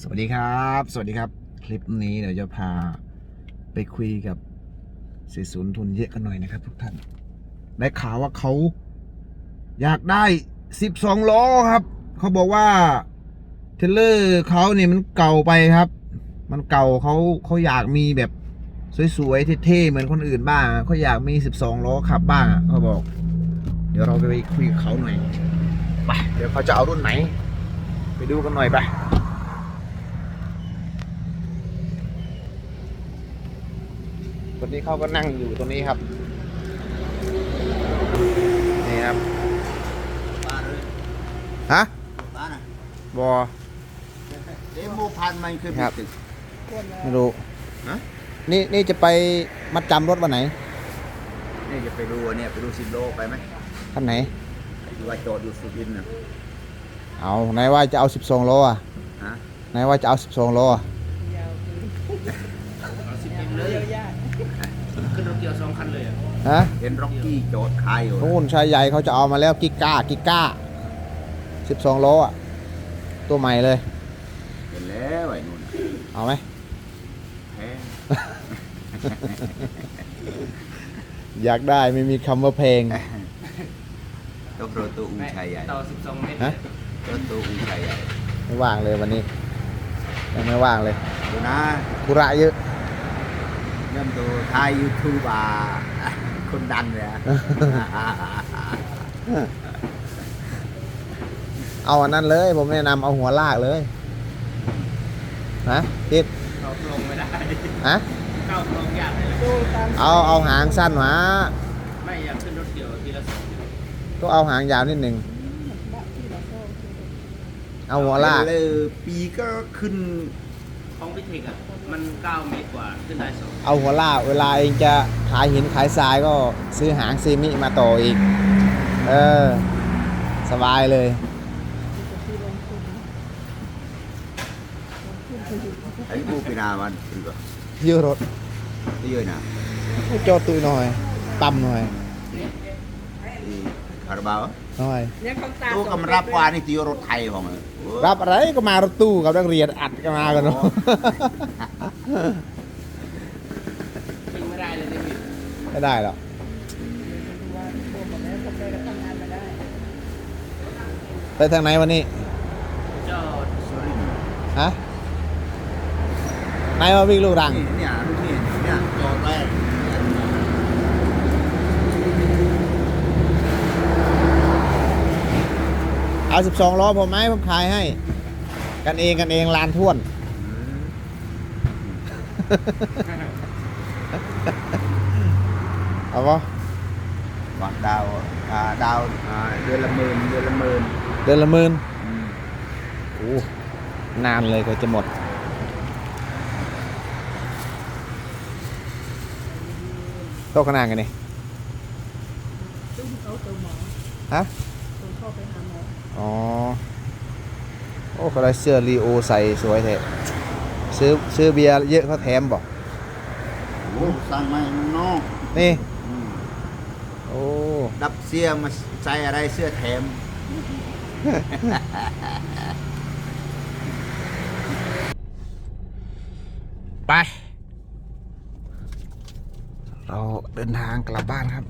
สวัสดีครับ สวัสดีครับ คลิปนี้เดี๋ยวจะพาไปคุยกับเสีศูนย์ทุนเยอะกันหน่อยนะครับ ทุกท่าน ได้ข่าวว่าเขาอยากได้12ล้อครับ เขาบอกว่าเทเลอร์เขาเนี่ยมันเก่าไปครับ มันเก่าเขาเขาอยากมีแบบสวยๆเท่ๆเหมือนคนอื่นบ้างเขาอยากมี12ล้อขับบ้างอะเขาบอก เดี๋ยวเราไปคุยกับเขาหน่อยไปเดี๋ยวเขาจะเอารุ่นไหน ไปดูกันหน่อยไป นนี้เขาก็นั่งอยู่ตรงนี้ครับ นี่ครับบ้านเลยฮะบ้านอะบอเดโมพันมันคือครับตึกไม่รู้ฮะ นี่นี่จะไปมัดจำรถวันไหนนี่จะไปดูอันเนี่ยไปดูสิบโลไปไหมคันไหนที่ว่าจอดอยู่สุรินทร์น่ะเอาไหนว่าจะเอา12โลอะฮะไหนว่าจะเอา12โลอะ ขึ้นรถเกียวสองคันเลยอะฮะเห็นร็อกกี้จอดขายอยู่นู่นชายใหญ่เขาจะเอามาแล้วกิก้ากิก้า12โลอะ ตัวใหม่เลย เห็นแล้วไอ้นู่นน่ะเอาไหมแพงอยากได้ไม่มีคำว่าเพลง ต้องรถตู้อุ้งชัยใหญ่ต่อ12เมตรฮะ รถตู้อุ้งชัยใหญ่ไม่ว่างเลยวันนี้ยังไม่ว่างเลย ดูนะธุระเยอะ เริ่มดูทายยูทูบอะคนดังเลยอะ เอาอันนั้นเลย ผมแนะนำเอาหัวลากเลยนะทิศเข้าโครงไม่ได้ฮะเข้าโครงยากเลยเอาเอาหางสั้นมาไม่อยากขึ้นรถเกี่ยวทีละสองก็เอาหางยาวนิดหนึ่งเอาหัวลาก เลยปีก็ขึ้นของพิเทคอะ มัน9เมตรกว่าขึ้นได้สองเอาหัวลากเวลาเองจะขายหินขายทรายก็ซื้อหางซีมิมาต่ออีก เออ สบายเลยไอ้กูปีนามันคือก็เยอะรถเยอะนะจอดตุยหน่อย ต่ำหน่อยที่คาราบาวหน่อยตู้กำรับกว่านี่ตีรถไทยของมันรับอะไรก็มารถตู้กับนักเรียนอัดกันมากันเนาะขึ้นไม่ได้เลยในมิตไม่ได้หรอกไปทางไหนวันนี้จอดสุรินทร์ฮะนายมาวิ่งลูกรังนี่เนี่ยลูกนี่เนี่ยจอดไว้ เอา12ล้อผมไหมผมขายให้ กันเองกันเองลานท่วน เอาปะวางดาวอ่าดาวอ่าเดือนละหมื่นเดือนละหมื่นเดือนละหมื่นอืมโอ้นานเลยกว่าจะหมด โต๊ะขนาดกันนี่ซึ่งเขาเจอหมอฮะ คนเข้าไปหาหมออ๋อ โอ้เขาได้เสื้อรีโอใส่สวยแท้ซื้อซื้อเบียร์เยอะเขาแถมบอกโอ้สั่งมาให้น้องนี่ อืมโอ้ดับเสื้อมาใส่อะไรเสื้อแถม ไป เราเดินทางกลับบ้านครับ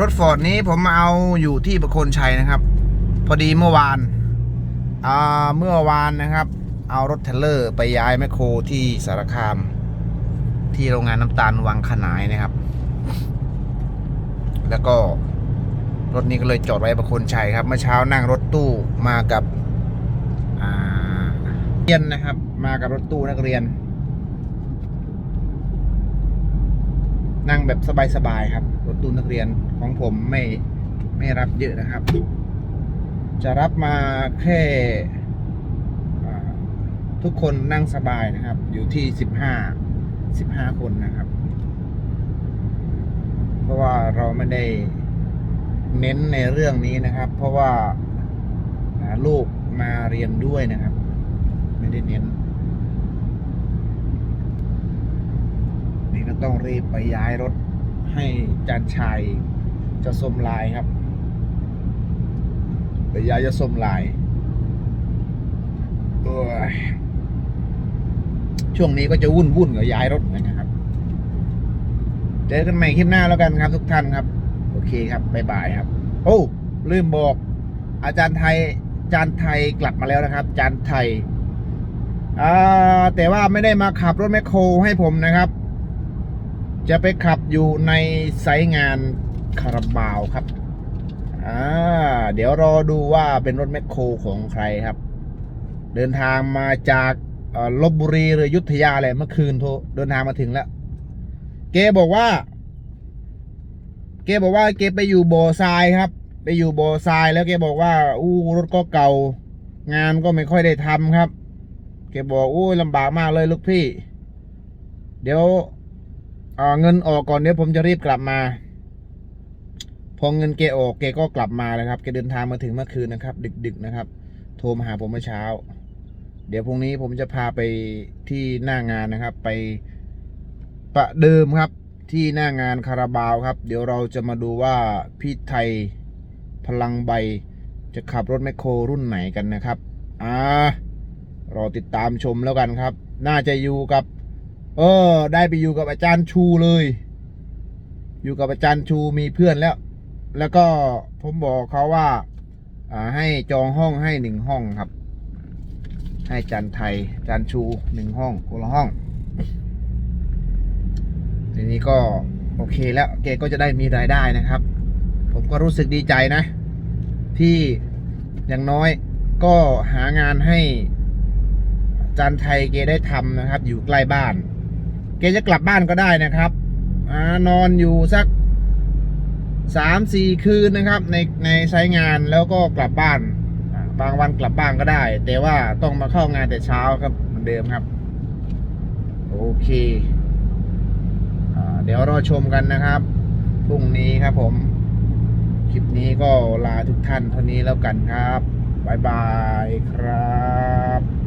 รถฟอร์ดนี้ผมมาเอาอยู่ที่ประโคนชัยนะครับ พอดีเมื่อวานอ่าเมื่อวานนะครับ เอารถเทเลอร์ไปย้ายแมคโครที่สารคาม ที่โรงงานน้ำตาลวังขนายนะครับ แล้วก็รถนี้ก็เลยจอดไว้ประโคนชัยครับเมื่อเช้านั่งรถตู้มากับเรียนนะครับ มากับรถตู้นักเรียน นั่งแบบสบายๆครับรถตู้นักเรียนของผมไม่ไม่รับเยอะนะครับ จะรับมาแค่ทุกคนนั่งสบายนะครับ อยู่ที่สิบห้าสิบห้าคนนะครับ เพราะว่าเราไม่ได้เน้นในเรื่องนี้นะครับ เพราะว่าลูกมาเรียนด้วยนะครับ ไม่ได้เน้น ก็ต้องรีบไปย้ายรถให้จานชัยจะส้มลายครับเดี๋ยวยายจะส้มลายช่วงนี้ก็จะวุ่นวุ่นกับย้ายรถนะครับเจอกันใหม่คลิปหน้าแล้วกันครับทุกท่านครับ โอเคครับบ๊ายบายครับ โอ้ลืมบอก อาจารย์ไทยอาจารย์ไทยกลับมาแล้วนะครับอาจารย์ไทยอ่าแต่ว่าไม่ได้มาขับรถแมคโครให้ผมนะครับ จะไปขับอยู่ในไซงานคาราบาวครับ อ่า เดี๋ยวรอดูว่าเป็นรถแมคโครของใครครับ เดินทางมาจากลบบุรีหรือยุทธยาแหละเมื่อคืนโทรเดินทางมาถึงแล้ว เกบอกว่า เกบอกว่าเกไปอยู่บ่อทรายครับ ไปอยู่บ่อทรายแล้วเกบอกว่า อู้รถก็เก่า งานก็ไม่ค่อยได้ทำครับ เกบอกอู้ลำบากมากเลยลูกพี่ เดี๋ยว เงินออกก่อนเดี๋ยวผมจะรีบกลับมา พอเงินเกออกเกก็กลับมาเลยครับเกเดินทางมาถึงเมื่อคืนนะครับ ดึก ๆนะครับ โทรมาหาผมเมื่อเช้า เดี๋ยวพรุ่งนี้ผมจะพาไปที่หน้างานนะครับ ไปประเดิมครับที่หน้างานคาราบาวครับ เดี๋ยวเราจะมาดูว่าพี่ไทยพลังใบจะขับรถแมคโครรุ่นไหนกันนะครับ อ่ารอติดตามชมแล้วกันครับ น่าจะอยู่กับ เออ ได้ไปอยู่กับอาจารย์ชูเลย อยู่กับอาจารย์ชูมีเพื่อนแล้ว แล้วก็ผมบอกเขาว่า อ่า ให้จองห้องให้หนึ่งห้องครับ ให้อาจารย์ไทยอาจารย์ชูหนึ่งห้องคนละห้อง ทีนี้ก็โอเคแล้วแกก็จะได้มีรายได้นะครับ ผมก็รู้สึกดีใจนะ ที่อย่างน้อยก็หางานให้อาจารย์ไทยแกได้ทำนะครับ อยู่ใกล้บ้าน แกจะกลับบ้านก็ได้นะครับอนอนอยู่สักสามสี่คืนนะครับ ในในไซต์งานแล้วก็กลับบ้านบางวันกลับบ้านก็ได้ แต่ว่าต้องมาเข้างานแต่เช้าครับเหมือนเดิมครับ โอเคอเดี๋ยวรอชมกันนะครับพรุ่งนี้ครับผม คลิปนี้ก็ลาทุกท่านเท่านี้แล้วกันครับบ๊ายบายครับ